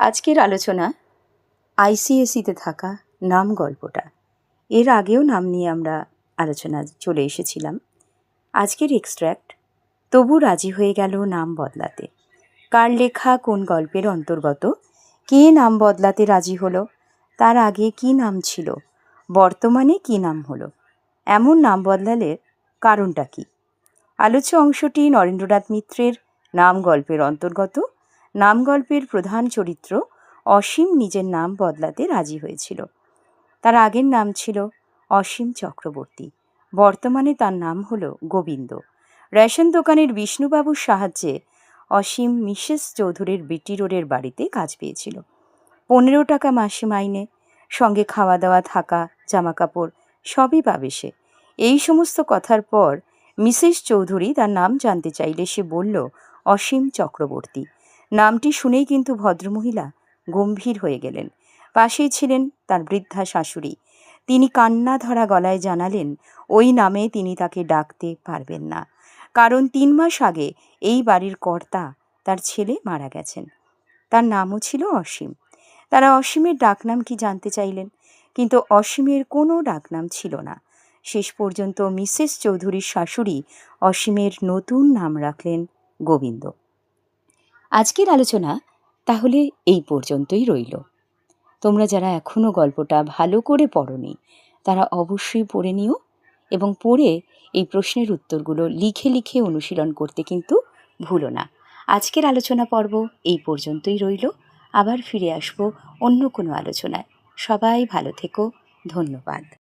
আজকের আলোচনা আইসিএসিতে থাকা নাম গল্পটা। এর আগেও নাম নিয়ে আমরা আলোচনা চলে এসেছিলাম। আজকের এক্সট্র্যাক্ট তবু রাজি হয়ে গেল নাম বদলাতে। কার লেখা কোন গল্পের অন্তর্গত? কে নাম বদলাতে রাজি হলো? তার আগে কি নাম ছিল? বর্তমানে কি নাম হলো? এমন নাম বদলালে কারণটা কি? আলোচ্য অংশটি নরেন্দ্রনাথ মিত্রের নাম গল্পের অন্তর্গত নাম গল্পের প্রধান চরিত্র অসীম নিজের নাম বদলাতে রাজি হয়েছিল। তার আগের নাম ছিল অসীম চক্রবর্তী। বর্তমানে তার নাম হল গোবিন্দ। রেশন দোকানের বিষ্ণুবাবুর সাহায্যে অসীম মিসেস চৌধুরীর বিটি রোডের বাড়িতে কাজ পেয়েছিল। পনেরো টাকা মাসে মাইনে, সঙ্গে খাওয়া দাওয়া থাকা জামা কাপড় সবই পাবে সে। এই সমস্ত কথার পর মিসেস চৌধুরী তার নাম জানতে চাইলে সে বলল, অসীম চক্রবর্তী। নামটি শুনেই কিন্তু ভদ্রমহিলা গম্ভীর হয়ে গেলেন। পাশেই ছিলেন তার বৃদ্ধা শাশুড়ি। তিনি কান্না ধরা গলায় জানালেন, ওই নামে তিনি তাকে ডাকতে পারবেন না। কারণ তিন মাস আগে এই বাড়ির কর্তা তার ছেলে মারা গেছেন। তার নামও ছিল অসীম। তারা অসীমের ডাকনাম কি জানতে চাইলেন? কিন্তু অসীমের কোনো ডাকনাম ছিল না। শেষ পর্যন্ত মিসেস চৌধুরীর শাশুড়ি অসীমের নতুন নাম রাখলেন গোবিন্দ। আজকের আলোচনা তাহলে এই পর্যন্তই রইল। তোমরা যারা এখনও গল্পটা ভালো করে পড়নি, তারা অবশ্যই পড়ে নিও এবং পড়ে এই প্রশ্নের উত্তরগুলো লিখে লিখে অনুশীলন করতে কিন্তু ভুলো না। আজকের আলোচনা পর্ব এই পর্যন্তই রইল। আবার ফিরে আসব অন্য কোনো আলোচনায়। সবাই ভালো থেকো। ধন্যবাদ।